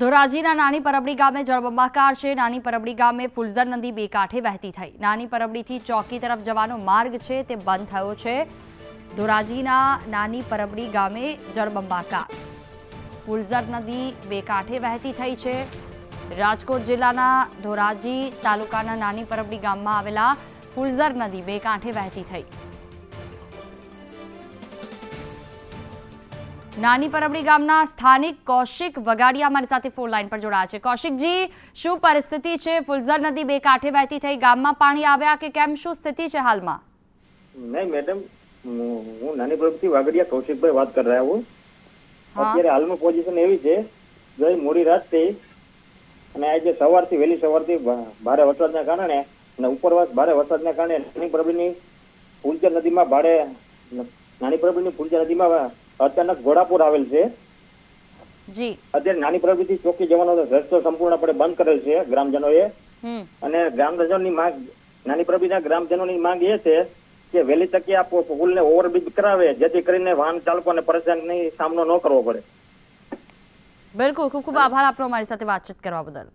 ધોરાજીના નાની પરબડી ગામે જળબંબાકાર છે. નાની પરબડી ગામે ફુલઝર નદી બે કાંઠે વહેતી થઈ. નાની પરબડીથી ચોકી તરફ જવાનો માર્ગ છે તે બંધ થયો છે. ધોરાજીના નાની પરબડી ગામે જળબંબાકાર. ફુલઝર નદી બે કાંઠે વહેતી થઈ છે. રાજકોટ જિલ્લાના ધોરાજી તાલુકાના નાની પરબડી ગામમાં આવેલા ફુલઝર નદી બે કાંઠે વહેતી થઈ. નાની પરબડી ગામના સ્થાનિક કૌશિક વગાડિયા અમારી સાથે ફોન લાઈન પર જોડાયા છે. કૌશિકજી શું પરિસ્થિતિ છે? ફુલઝર નદી બે કાંઠે વહેતી થઈ ગામમાં પાણી આવ્યા કે કેમ? શું સ્થિતિ છે હાલમાં? નહીં મેડમ હું નાની પરબડી વાગડિયા કૌશિકભાઈ વાત કરી રહ્યા હું. અત્યારે હાલમાં પોઝિશન એવી છે ગઈ મોડી રાતથી અને આજે સવારથી વહેલી સવારથી ભારે વરસાદના કારણે અને ઉપરવાસ ભારે વરસાદના કારણે નાની પરબડીની ફુલઝર નદીમાં ભારે નાની પરબડીની ફુલઝર નદીમાં અચાનક ઘોડાપુર આવેલ છે. જી. અત્યારે નાની પ્રવૃત્તિ ચોકી જવાનો રસ્તો સંપૂર્ણપણે બંધ કરેલ છે ગ્રામજનોએ. એ અને ગ્રામજનોની માંગ નાની પ્રવૃત્તિના ગ્રામજનોની માંગ એ છે કે વહેલી તકે આ પુલને ઓવરબ્રિજ કરાવે જેથી કરીને વાહન ચાલકોને પરેશાની સામનો ન કરવો પડે. બિલકુલ. ખૂબ ખૂબ આભાર આપનો અમારી સાથે વાતચીત કરવા બદલ.